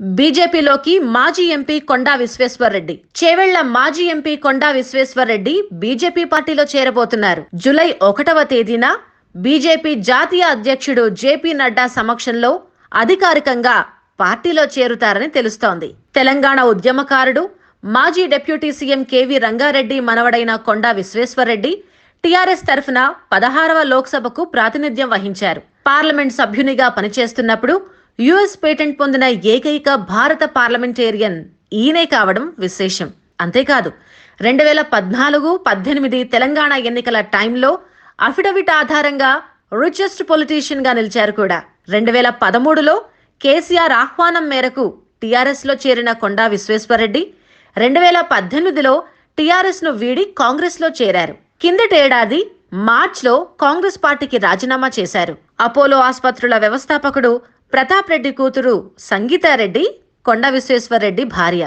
బీజేపీలోకి మాజీ ఎంపీ కొండా విశ్వేశ్వర్రెడ్డి. చేవెళ్ళ మాజీ ఎంపీ కొండా విశ్వేశ్వర్రెడ్డి బీజేపీ పార్టీలో చేరబోతున్నారు. జూలై ఒకటవ తేదీన బీజేపీ జాతీయ అధ్యక్షుడు జేపీ నడ్డా సమక్షంలో అధికారికంగా పార్టీలో చేరుతారని తెలుస్తోంది. తెలంగాణ ఉద్యమకారుడు మాజీ డిప్యూటీ సీఎం కేవీ రంగారెడ్డి మనవడైన కొండా విశ్వేశ్వర్రెడ్డి టీఆర్ఎస్ తరఫున పదహారవ లోక్సభకు ప్రాతినిధ్యం వహించారు. పార్లమెంట్ సభ్యునిగా పనిచేస్తున్నప్పుడు యుఎస్ పేటెంట్ పొందిన ఏకైక భారత పార్లమెంటేరియన్ ఈయనే కావడం విశేషం. అంతేకాదు రెండు వేల పద్నాలుగు పద్దెనిమిది తెలంగాణ ఎన్నికల టైంలో అఫిడవిట్ ఆధారంగా రిచెస్ట్ పొలిటీషియన్గా నిలిచారు కూడా. రెండు వేల పదమూడులో కేసీఆర్ ఆహ్వానం మేరకు టీఆర్ఎస్లో చేరిన కొండా విశ్వేశ్వరరెడ్డి రెండు వేల పద్దెనిమిదిలో టీఆర్ఎస్ను వీడి కాంగ్రెస్లో చేరారు కిందటేడాది మార్చ్లో కాంగ్రెస్ పార్టీకి రాజీనామా చేశారు. అపోలో ఆసుపత్రుల వ్యవస్థాపకుడు ప్రతాప్ రెడ్డి కూతురు సంగీతారెడ్డి కొండ విశ్వేశ్వరరెడ్డి భార్య.